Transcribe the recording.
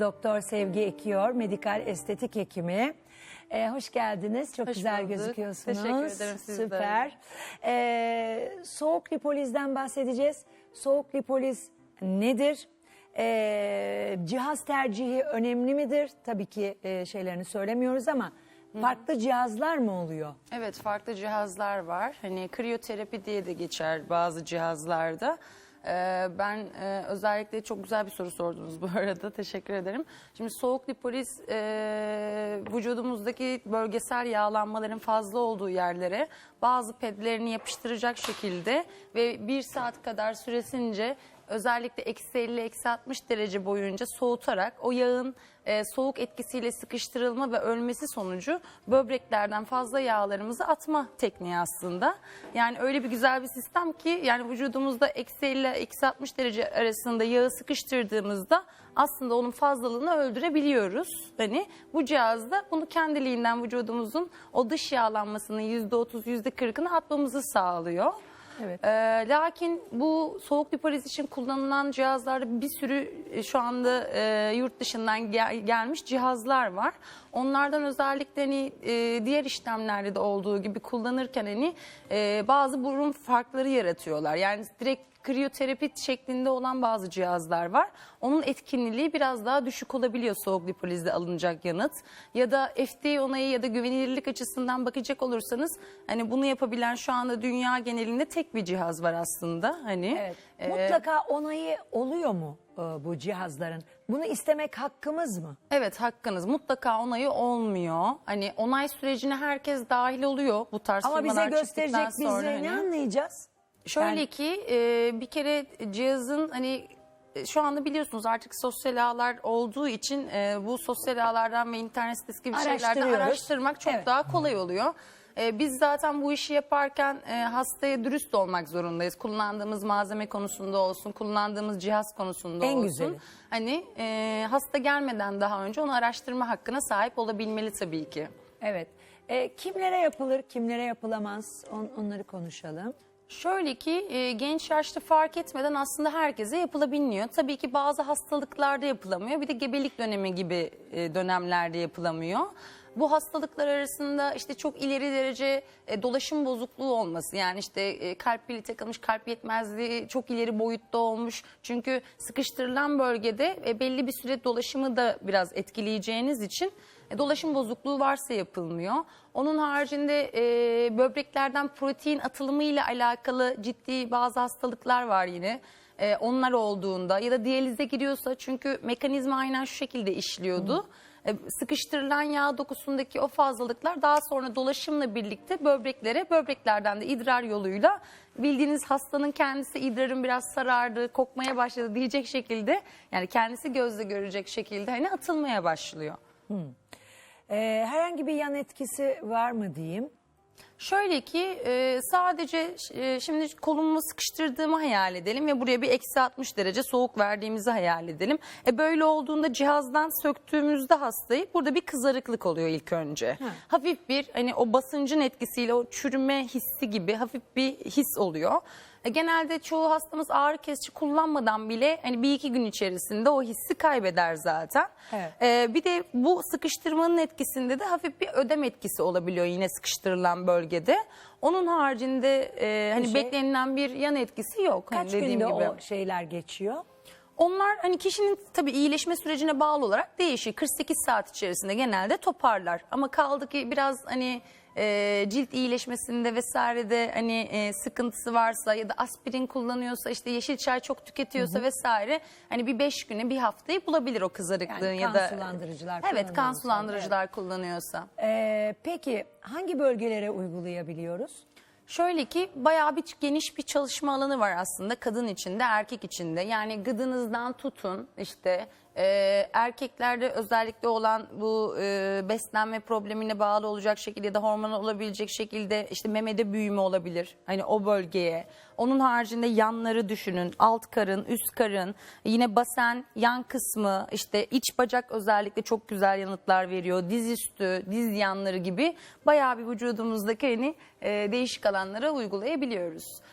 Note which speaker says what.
Speaker 1: Doktor Sevgi Ekiyor, medikal estetik hekimi. Ee, hoş geldiniz. Çok
Speaker 2: Hoş
Speaker 1: güzel
Speaker 2: bulduk.
Speaker 1: gözüküyorsunuz.
Speaker 2: Teşekkür ederim, siz de
Speaker 1: Süper. Ee, soğuk lipolizden bahsedeceğiz. Soğuk lipoliz nedir? Ee, cihaz tercihi önemli midir? Tabii ki e, şeylerini söylemiyoruz ama farklı cihazlar mı oluyor?
Speaker 2: Evet farklı cihazlar var. Hani kriyoterapi diye de geçer bazı cihazlarda. Ee, ben e, özellikle çok güzel bir soru sordunuz bu arada. Teşekkür ederim. Şimdi soğuk lipoliz e, vücudumuzdaki bölgesel yağlanmaların fazla olduğu yerlere bazı pedlerini yapıştıracak şekilde ve bir saat kadar süresince özellikle eksi 50 eksi 60 derece boyunca soğutarak o yağın e, soğuk etkisiyle sıkıştırılma ve ölmesi sonucu böbreklerden fazla yağlarımızı atma tekniği aslında. Yani öyle bir güzel bir sistem ki yani vücudumuzda eksi 50 eksi 60 derece arasında yağı sıkıştırdığımızda aslında onun fazlalığını öldürebiliyoruz. Hani bu cihazda bunu kendiliğinden vücudumuzun o dış yağlanmasının %30 %40'ını atmamızı sağlıyor.
Speaker 1: Evet.
Speaker 2: Ee, lakin bu soğuk lipoliz için kullanılan cihazlarda bir sürü e, şu anda e, yurt dışından gel- gelmiş cihazlar var. Onlardan özellikle hani e, diğer işlemlerde de olduğu gibi kullanırken hani e, bazı burun farkları yaratıyorlar. Yani direkt kriyoterapi şeklinde olan bazı cihazlar var. Onun etkinliği biraz daha düşük olabiliyor soğuk lipolizde alınacak yanıt. Ya da FDA onayı ya da güvenilirlik açısından bakacak olursanız hani bunu yapabilen şu anda dünya genelinde tek bir cihaz var aslında. Hani
Speaker 1: Evet.
Speaker 2: e,
Speaker 1: Mutlaka onayı oluyor mu e, bu cihazların? Bunu istemek hakkımız mı?
Speaker 2: Evet hakkınız mutlaka onayı olmuyor. Hani onay sürecine herkes dahil oluyor bu tarz
Speaker 1: Ama bize gösterecek bize
Speaker 2: sonra
Speaker 1: ne
Speaker 2: hani.
Speaker 1: anlayacağız?
Speaker 2: Şöyle
Speaker 1: Ben-
Speaker 2: ki e, bir kere cihazın hani e, şu anda biliyorsunuz artık sosyal ağlar olduğu için e, bu sosyal ağlardan ve internet sitesi gibi şeylerden
Speaker 1: Araştırıyoruz.
Speaker 2: araştırmak çok
Speaker 1: Evet.
Speaker 2: daha kolay oluyor. E, biz zaten bu işi yaparken e, hastaya dürüst olmak zorundayız. Kullandığımız malzeme konusunda olsun, kullandığımız cihaz konusunda
Speaker 1: En
Speaker 2: olsun.
Speaker 1: güzeli.
Speaker 2: Hani e, hasta gelmeden daha önce onu araştırma hakkına sahip olabilmeli tabii ki.
Speaker 1: Evet. E, kimlere yapılır, kimlere yapılamaz? On- onları konuşalım.
Speaker 2: Şöyle ki e, genç yaşta fark etmeden aslında herkese yapılabiliyor. Tabii ki bazı hastalıklarda yapılamıyor. Bir de gebelik dönemi gibi e, dönemlerde yapılamıyor. Bu hastalıklar arasında işte çok ileri derece e, dolaşım bozukluğu olması yani işte e, kalp pili takılmış kalp yetmezliği çok ileri boyutta olmuş. Çünkü sıkıştırılan bölgede e, belli bir süre dolaşımı da biraz etkileyeceğiniz için e, dolaşım bozukluğu varsa yapılmıyor. Onun haricinde e, böbreklerden protein atılımı ile alakalı ciddi bazı hastalıklar var yine. E, onlar olduğunda ya da diyalize giriyorsa çünkü mekanizma aynen şu şekilde işliyordu. E, sıkıştırılan yağ dokusundaki o fazlalıklar daha sonra dolaşımla birlikte böbreklere, böbreklerden de idrar yoluyla bildiğiniz hastanın kendisi idrarın biraz sarardı, kokmaya başladı diyecek şekilde yani kendisi gözle görecek şekilde hani atılmaya başlıyor.
Speaker 1: E, herhangi bir yan etkisi var mı diyeyim?
Speaker 2: Şöyle ki e, sadece e, şimdi kolumu sıkıştırdığımı hayal edelim ve buraya bir eksi 60 derece soğuk verdiğimizi hayal edelim. E, böyle olduğunda cihazdan söktüğümüzde hastayı burada bir kızarıklık oluyor ilk önce. Hafif bir hani o basıncın etkisiyle o çürüme hissi gibi hafif bir his oluyor. E, genelde çoğu hastamız ağrı kesici kullanmadan bile hani bir iki gün içerisinde o hissi kaybeder zaten.
Speaker 1: Evet.
Speaker 2: Ee, bir de bu sıkıştırmanın etkisinde de hafif bir ödem etkisi olabiliyor yine sıkıştırılan bölgede. Onun haricinde e, hani
Speaker 1: şey-
Speaker 2: beklenilen bir yan etkisi yok. Hani
Speaker 1: Kaç
Speaker 2: dediğim
Speaker 1: günde
Speaker 2: gibi.
Speaker 1: o şeyler geçiyor?
Speaker 2: Onlar hani kişinin tabii iyileşme sürecine bağlı olarak değişir. 48 saat içerisinde genelde toparlar. Ama kaldı ki biraz hani e, cilt iyileşmesinde vesairede hani e, sıkıntısı varsa ya da aspirin kullanıyorsa işte yeşil çay çok tüketiyorsa vesaire hani bir 5 güne bir haftayı bulabilir o kızarıklığın
Speaker 1: Yani
Speaker 2: ya
Speaker 1: kan
Speaker 2: da
Speaker 1: sulandırıcılar
Speaker 2: Evet kan
Speaker 1: kullanıyorsa,
Speaker 2: sulandırıcılar kullanıyorsa.
Speaker 1: E, peki hangi bölgelere uygulayabiliyoruz?
Speaker 2: Şöyle ki bayağı bir geniş bir çalışma alanı var aslında kadın içinde erkek içinde. Yani gıdınızdan tutun işte e, erkeklerde özellikle olan bu e, beslenme problemine bağlı olacak şekilde ya da hormonal olabilecek şekilde işte memede büyüme olabilir. Hani o bölgeye. Onun haricinde yanları düşünün. Alt karın, üst karın, yine basen, yan kısmı, işte iç bacak özellikle çok güzel yanıtlar veriyor. Diz üstü, diz yanları gibi bayağı bir vücudumuzdaki hani e, değişik alanlara uygulayabiliyoruz.